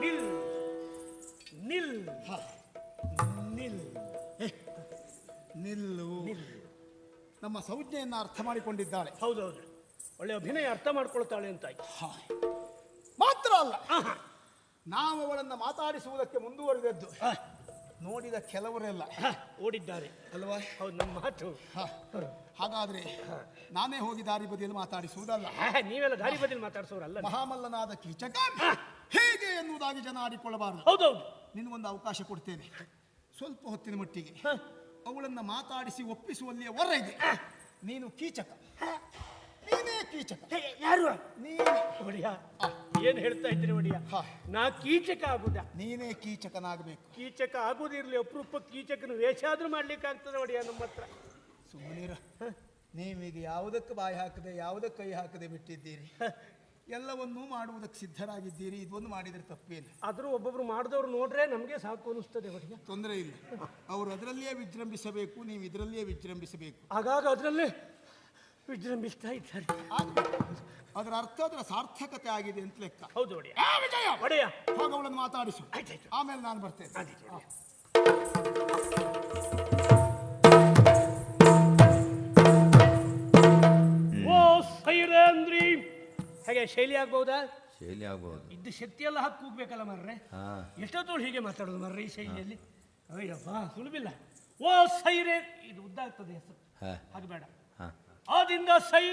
ನಿಲ್. ನಿಲ್. ಹ, ನಿಲ್. ನಿಲ್ಲು. ನಿಲ್ ನಮ್ಮ ಸಂಜ್ಞೆಯನ್ನು ಅರ್ಥ ಮಾಡಿಕೊಂಡಿದ್ದಾಳೆ. ಹೌದೌದು. ಒಳ್ಳೆ ಅಭಿನಯ ಅರ್ಥ ಮಾಡ್ಕೊಳ್ತಾಳೆ ಅಂತ. ಮಾತ್ರ ಅಲ್ಲ. ನಾವು ಅವಳನ್ನು ಮಾತಾಡಿಸುವುದಕ್ಕೆ ಮುಂದುವರೆದದ್ದು. ನೋಡಿದ ಕೆಲವರೆಲ್ಲ. ಓಡಿದ್ದಾರೆ. ಅಲ್ವಾ? ಹೌದು ನಮ್ಮ ಮಾತು. ಹಾಗಾದ್ರೆ ನಾನೇ ಹೋಗಿ ದಾರಿ ಬದಿಯಲ್ಲಿ ಮಾತಾಡಿಸುವುದಲ್ಲ? ನೀವೆಲ್ಲ ದಾರಿ ಬದಿಯಲ್ಲಿ ಮಾತಾಡಿಸೋರಲ್ಲ. ಮಹಾಮಲ್ಲನಾದ ಕೀಚಕ. ಎನ್ನುವುದಾಗಿ ಜನ ಆಡಿಕೊಳ್ಳಬಾರದು. ಹೌದೌದು. ನಿನಗೊಂದು ಅವಕಾಶ ಕೊಡ್ತೇನೆ. ಸ್ವಲ್ಪ ಹೊತ್ತಿನ ಮಟ್ಟಿಗೆ ಅವಳನ್ನು ಮಾತಾಡಿಸಿ ಒಪ್ಪಿಸುವಲ್ಲಿಯ ವರ ಇದೆ. ನೀನು ಕೀಚಕ. ನೀನೇ ಕೀಚಕ. ಹೇ, ಯಾರು? ನೀನೇ. ಒಡಿಯ. ಏನ್ ಹೇಳ್ತಾ ಇದ್ರಿ ಒಡಿಯ. ನಾ ಕೀಚಕ ಆಗುದ. ನೀನೇ ಕೀಚಕನಾಗಬೇಕು. ಕೀಚಕ ಆಗುದಿರ್ಲಿ ಅಪರೂಪ ಕೀಚಕನ ವೇಷ ಆದ್ರೂ ಮಾಡ್ಲಿಕ್ಕೆ ಆಗ್ತದೆ ಒಡಿಯ ನಮ್ಮ ಹತ್ರ. ಸುಮ್ಮನಿರ. ನೀವೀಗ ಯಾವುದಕ್ಕೆ ಬಾಯಿ ಹಾಕದೆ ಯಾವುದಕ್ಕೆ ಕೈ ಹಾಕದೆ ಬಿಟ್ಟಿದ್ದೀರಿ? ಎಲ್ಲವನ್ನೂ ಮಾಡುವುದಕ್ಕೆ ಸಿದ್ಧರಾಗಿದ್ದೀರಿ. ಇದೊಂದು ಮಾಡಿದರೆ ತಪ್ಪೇನು? ಆದರೂ ಒಬ್ಬೊಬ್ರು ಮಾಡಿದವ್ರು ನೋಡ್ರೆ ನಮಗೆ ಸಾಕು ಅನಿಸ್ತದೆ ಅವರಿಗೆ. ತೊಂದರೆ ಇಲ್ಲ. ಅವರು ಅದರಲ್ಲಿಯೇ ವಿಜೃಂಭಿಸಬೇಕು ನೀವು ಇದರಲ್ಲಿಯೇ ವಿಜೃಂಭಿಸಬೇಕು. ಆಗಾಗ ಅದರಲ್ಲಿ ವಿಜೃಂಭಿಸ್ತಾ ಇದ್ದಾರೆ. ಅದರ ಅರ್ಥ ಅದರ ಸಾರ್ಥಕತೆ ಆಗಿದೆ ಅಂತ ಲೆಕ್ಕ. ಹೌದು ಒಡೆಯ. ಆ, ವಿಜಯ! ಒಡೆಯ. ಹೋಗವಳನ್ನು ಮಾತಾಡಿಸು. ಆಯ್ತಾಯ್ತು. ಆಮೇಲೆ ನಾನು ಬರ್ತೇನೆ. ಆದೀತು, ಒಡೆಯ. ಶೈಲಿ ಆಗ್ಬಹುದಾ ಶೈಲಿ ಆಗ್ಬೋದು. ಇದು ಶಕ್ತಿ ಎಲ್ಲ ಹಾಕಿ ಕೂಗ್ಬೇಕಲ್ಲ ಮರ್ರೆ. ಹಾ. ಎಷ್ಟೊತ್ತು ಹೀಗೆ ಮಾತಾಡೋದು ಮರ್ರೆ ಈ ಶೈಲಿಯಲ್ಲಿ? ಅಯ್ಯಪ್ಪ ಸುಲಭಿಲ್ಲ ಓ ಸೈರೆ. ಇದು ಉದ್ದ ಆಗ್ತದೆ ಹೆಸರು. ಹಾ. ಹಾಗೆ ಬೇಡ. ಹಾ. ಆದಿಂದ ಸೈ.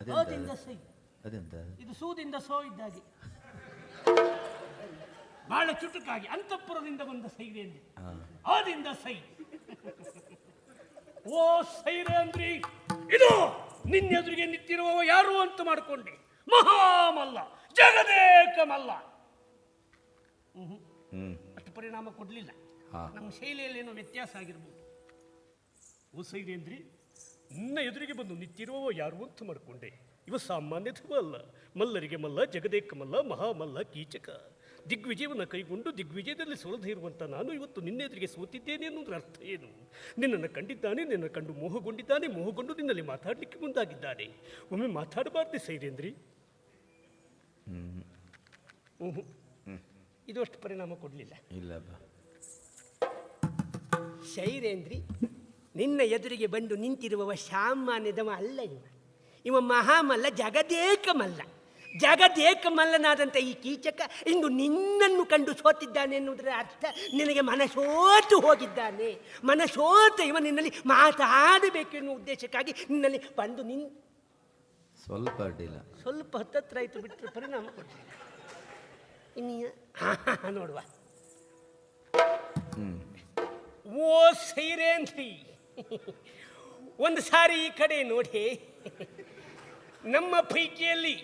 ಅದೆಂತ? ಆದಿಂದ ಸೈ. ಅದೆಂತ? ಇದು ಸೂದಿಂದ ಸೋ ಇದ್ದಾಗೆ. ಬಹಳ ಚುಟುಕಾಗಿ ಅಂತಃಪುರದಿಂದ ಬಂದ ಸೈರೆ ಹಾ. ಆದಿಂದ ಸೈ. ಓ ಸೈರೆ ಅಂದ್ರಿ ಇದು. ನಿನ್ನೆದುರಿಗೆ ನಿಂತಿರುವವ ಯಾರು ಅಂತ ಮಾಡಿಕೊಂಡೆ. ಮಹಾಮಲ್ಲ ಜಗದೇಕ ಮಲ್ಲ ಅಷ್ಟು ಪರಿಣಾಮ ಕೊಡಲಿಲ್ಲ. ನಮ್ಮ ಶೈಲಿಯಲ್ಲಿ ಏನೋ ವ್ಯತ್ಯಾಸ ಆಗಿರ್ಬೋದು. ಓ ಸೈರೇಂದ್ರಿ ನಿನ್ನ ಎದುರಿಗೆ ಬಂದು ನಿಂತಿರುವವ ಯಾರು ಅಂತ ಮಾಡಿಕೊಂಡೆ. ಇವ ಸಾಮಾನ್ಯ ಅಲ್ಲ. ಮಲ್ಲರಿಗೆ ಮಲ್ಲ ಜಗದೇಕ ಮಲ್ಲ ಮಹಾಮಲ್ಲ ಕೀಚಕ. ದಿಗ್ವಿಜಯವನ್ನು ಕೈಗೊಂಡು ದಿಗ್ವಿಜಯದಲ್ಲಿ ಸೋಲದೇ ಇರುವಂಥ ನಾನು ಇವತ್ತು ನಿನ್ನೆದುರಿಗೆ ಸೋತಿದ್ದೇನೆ ಅನ್ನೋದ್ರ ಅರ್ಥ ಏನು? ನಿನ್ನನ್ನು ಕಂಡಿದ್ದಾನೆ ನಿನ್ನ ಕಂಡು ಮೋಹಗೊಂಡಿದ್ದಾನೆ ಮೋಹಗೊಂಡು ನಿನ್ನಲ್ಲಿ ಮಾತಾಡಲಿಕ್ಕೆ ಮುಂದಾಗಿದ್ದಾನೆ. ಒಮ್ಮೆ ಮಾತಾಡಬಾರ್ದೆ ಸೈರೇಂದ್ರಿ ಹ್ಞೂ ಇದು ಅಷ್ಟು ಪರಿಣಾಮ ಕೊಡಲಿಲ್ಲ. ಇಲ್ಲ ಶೈರೇಂದ್ರಿ ನಿನ್ನ ಎದುರಿಗೆ ಬಂದು ನಿಂತಿರುವವ ಸಾಮಾನ್ಯದವ ಅಲ್ಲ ಇವ. ಇವ ಮಹಾಮಲ್ಲ ಜಗದೇಕ ಮಲ್ಲ ಜಗದೇಕ ಮಲ್ಲನಾದಂಥ ಈ ಕೀಚಕ ಇಂದು ನಿನ್ನನ್ನು ಕಂಡು ಸೋತಿದ್ದಾನೆ ಎನ್ನುವುದರ ಅರ್ಥ ನಿನಗೆ ಮನಸೋತು ಹೋಗಿದ್ದಾನೆ. ಮನಸೋತ ಇವ ನಿನ್ನಲ್ಲಿ ಮಾತಾಡಬೇಕು ಎನ್ನುವ ಉದ್ದೇಶಕ್ಕಾಗಿ ನಿನ್ನಲ್ಲಿ ಬಂದು ನಿನ್ ಸ್ವಲ್ಪ ಅಡ್ಡಿಲ್ಲ. ಸ್ವಲ್ಪ ಹತ್ತತ್ರ ಆಯಿತು ಬಿಟ್ಟರೆ ಪರಿಣಾಮ ಕೊಡ್ತೀನಿ. ಇನ್ನು ನೋಡುವ. ಓ ಸೈರೇಂದ್ರಿ ಒಂದು ಸಾರಿ ಈ ಕಡೆ ನೋಡಿ. ನಮ್ಮ ಪೈಕಿಯಲ್ಲಿ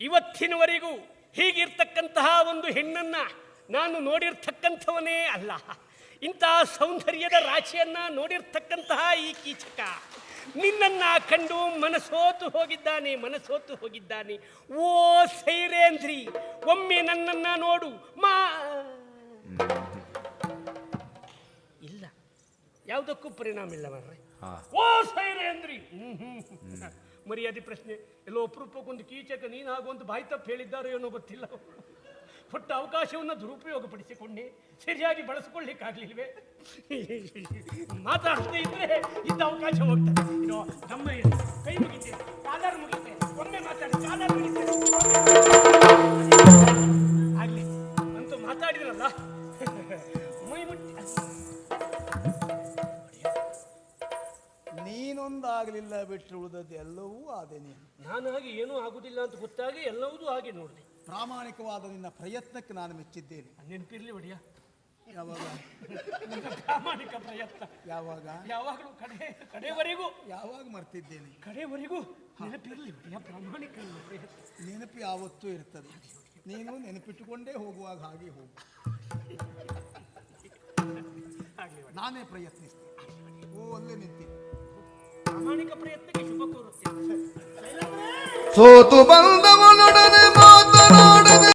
ಇವತ್ತಿನವರೆಗೂ ಹೀಗಿರ್ತಕ್ಕಂತಹ ಒಂದು ಹೆಣ್ಣನ್ನ ನಾನು ನೋಡಿರ್ತಕ್ಕಂಥವನೇ ಅಲ್ಲ. ಇಂತಹ ಸೌಂದರ್ಯದ ರಾಶಿಯನ್ನು ನೋಡಿರ್ತಕ್ಕಂತಹ ಈ ಕೀಚಕ. ನಿನ್ನನ್ನು ಕಂಡು ಮನಸೋತು ಹೋಗಿದ್ದಾನೆ ಮನಸೋತು ಹೋಗಿದ್ದಾನೆ. ಓ ಸೈರೇಂದ್ರಿ ಒಮ್ಮೆ ನನ್ನನ್ನ ನೋಡು. ಮಾ ಇಲ್ಲ ಯಾವುದಕ್ಕೂ ಪರಿಣಾಮ ಇಲ್ಲ ಮಾರ್ರೆ ಹಾ. ಓ ಸೈರೇಂದ್ರಿ. ಮರ್ಯಾದೆ ಪ್ರಶ್ನೆ, ಎಲ್ಲೋ ಅಪರೂಪಕ್ಕೊಂದು ಕೀಚಕ ನೀನಾಗುವಂತ ಬಾಯಿ ತಪ್ಪು ಹೇಳಿದ್ದಾರೋ ಏನೋ ಗೊತ್ತಿಲ್ಲ. ಪುಟ್ಟ ಅವಕಾಶವನ್ನು ದುರುಪಯೋಗಪಡಿಸಿಕೊಂಡೆ, ಸರಿಯಾಗಿ ಬಳಸಿಕೊಳ್ಳಿಕ್ಕಾಗಲಿಲ್ವೆ? ಮಾತಾಡದೇ ಇದ್ರೆ ಇದ್ದ ಅವಕಾಶ ಹೋಗ್ತದೆ. ನಮ್ಮ. ಕೈ ಮುಗಿತೇನೆ, ಕಾಲಾರು ಮುಗಿತೇನೆ, ಒಮ್ಮೆ ಮಾತಾಡಿ, ಕಾಲಾರು ಮುಗಿತೇನೆ. ಬಿಟ್ಟರೆ ಉಳಿದದ್ದು ಎಲ್ಲವೂ ಆದೆ ನೀನು. ನಾನು ಹಾಗೆ ಏನೂ ಆಗುದಿಲ್ಲ ಅಂತ ಗೊತ್ತಾಗಿ ಎಲ್ಲವೂ ಹಾಗೆ ನೋಡಿದೆ. ಪ್ರಾಮಾಣಿಕವಾದ ನಿನ್ನ ಪ್ರಯತ್ನಕ್ಕೆ ನಾನು ಮೆಚ್ಚಿದ್ದೇನೆ. ನೆನಪಿರ್ಲಿ ಒಡಿಯ. ಯಾವಾಗ? ನನ್ನ ಪ್ರಾಮಾಣಿಕ ಪ್ರಯತ್ನ. ಯಾವಾಗ? ಯಾವಾಗಲೂ ಕಡೆ ಕಡೆವರೆಗೂ. ಯಾವಾಗ ಮರ್ತಿದ್ದೇನೆ? ಕಡೆವರೆಗೂ ನೆನಪಿರ್ಲಿ ಒಡಿಯ ಪ್ರಾಮಾಣಿಕ ನನ್ನ ಪ್ರಯತ್ನ. ನೆನಪು ಯಾವತ್ತೂ ಇರ್ತದೆ. ನೀನು ನೆನಪಿಟ್ಟುಕೊಂಡೇ ಹೋಗುವಾಗ ಹಾಗೆ ಹೋಗು. ಆಗ್ಲಿ ಒಡೆಯ. ನಾನೇ ಪ್ರಯತ್ನಿಸ್ತೇನೆ. ಪ್ರಾಮಾಣಿಕ ಪ್ರಯತ್ನಕ್ಕೆ ಶುಭ ಸೋತು ಬಂದವನೊಡನೆ